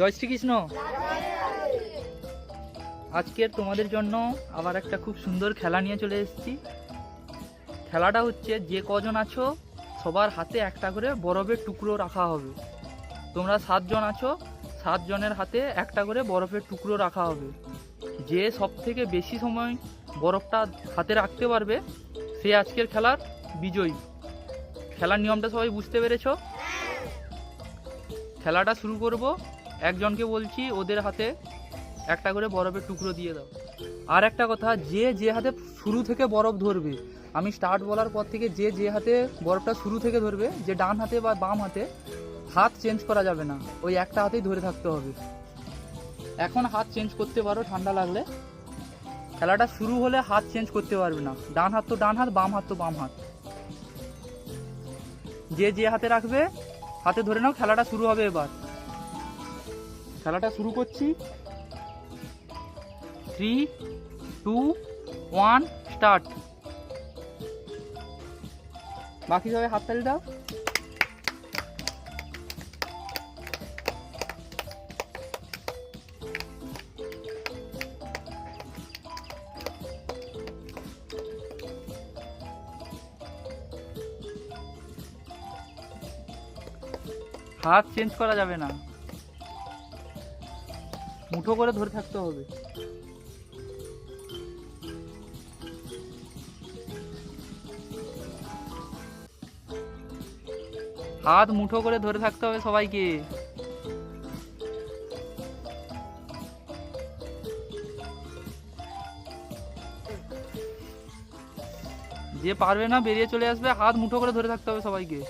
জয় শ্রীকৃষ্ণ। আজকে তোমাদের জন্য আবার একটা খুব সুন্দর খেলা নিয়ে চলে এসেছি। খেলাটা হচ্ছে যে কজন আছো, সবার হাতে একটা করে বরফের টুকরো রাখা হবে। তোমরা সাতজন আছো, সাতজনের হাতে একটা করে বরফের টুকরো রাখা হবে। যে সব থেকে বেশি সময় বরফটা হাতে রাখতে পারবে, সে আজকের খেলার বিজয়ী। খেলার নিয়মটা সবাই বুঝতে পেরেছ? খেলাটা শুরু করব। একজনকে বলছি, ওদের হাতে একটা করে বরফের টুকরো দিয়ে দাও। আর একটা কথা, যে যে হাতে শুরু থেকে বরফ ধরবে, আমি স্টার্ট বলার পর থেকে যে যে হাতে বরফটা শুরু থেকে ধরবে, যে ডান হাতে বা বাম হাতে, হাত চেঞ্জ করা যাবে না। ওই একটা হাতেই ধরে থাকতে হবে। এখন হাত চেঞ্জ করতে পারো, ঠান্ডা লাগলে। খেলাটা শুরু হলে হাত চেঞ্জ করতে পারবে না। ডান হাত তো ডান হাত, বাম হাত তো বাম হাত। যে যে হাতে রাখবে, হাতে ধরে নাও, খেলাটা শুরু হবে এবার। খেলাটা শুরু করছি। থ্রি টু ওয়ান স্টার্ট বাকি সবাই হাততালি দাও। হাত চেঞ্জ করা যাবে না। মুঠো করে ধরে থাকতে হবে। হাত মুঠো করে ধরে থাকতে হবে সবাইকে। যে পারবে না বেরিয়ে চলে আসবে, হাত মুঠো করে ধরে থাকতে হবে সবাইকে।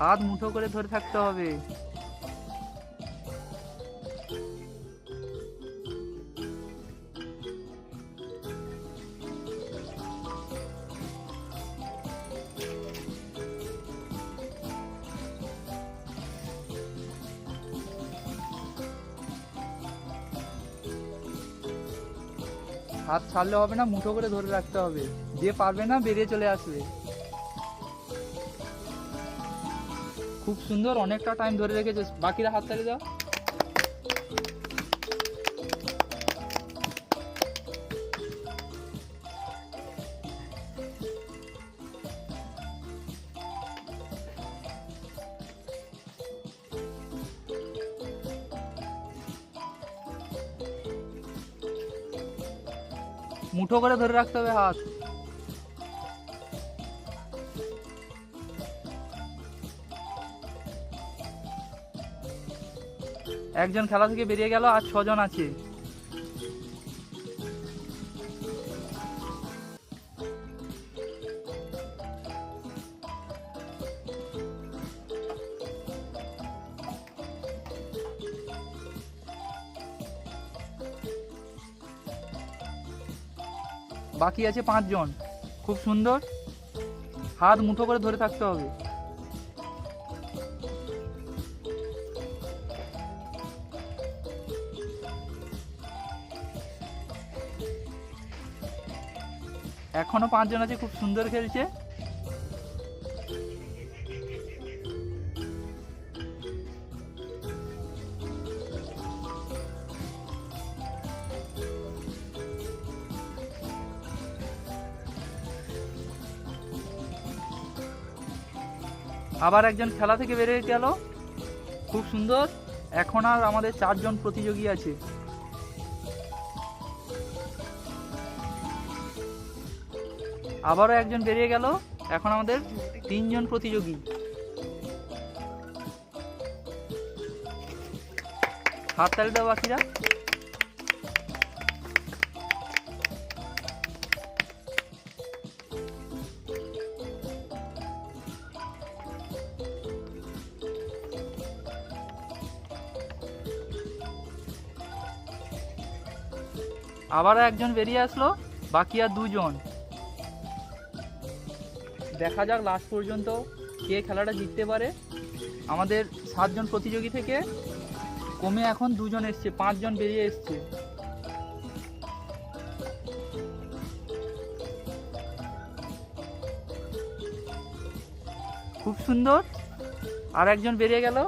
হাত মুঠো করে ধরে থাকতে হবে। হাত ছাড়লে হবে না, মুঠো করে ধরে রাখতে হবে। যে পারবে না, বেরিয়ে চলে আসবে। খুব সুন্দর, অনেকটা টাইম ধরে রেখেছে বাকিরা হাত তালি দাও। মুঠো করে ধরে রাখতে হবে হাত। একজন খেলা থেকে বেরিয়ে গেল আর ছজন আছে। বাকি আছে পাঁচজন। খুব সুন্দর। হাত মুঠো করে ধরে থাকতে হবে। এখনও পাঁচজন আছে, খুব সুন্দর খেলছে। আবার একজন খেলা থেকে বেরিয়ে গেল। খুব সুন্দর। এখন আর আমাদের চারজন প্রতিযোগী আছে। আবারও একজন বেরিয়ে গেল। এখন আমাদের তিনজন প্রতিযোগী। হাত তালি দাও বাকিরা। আবার একজন বেরিয়ে আসলো, বাকি আর দুজন। দেখা যাক লাস্ট পর্যন্ত কে খেলাটা জিততে পারে। আমাদের সাতজন প্রতিযোগী থেকে কমে এখন দুজন এসছে, পাঁচজন বেরিয়ে এসছে। খুব সুন্দর। আর একজন বেরিয়ে গেল।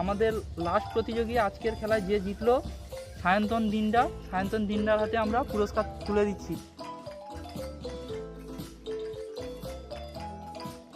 আমাদের লাস্ট প্রতিযোগী আজকের খেলায় যে জিতলো, সায়ন্তন দিনডা। সায়ন্তন দিনডার হাতে আমরা পুরস্কার তুলে দিচ্ছি।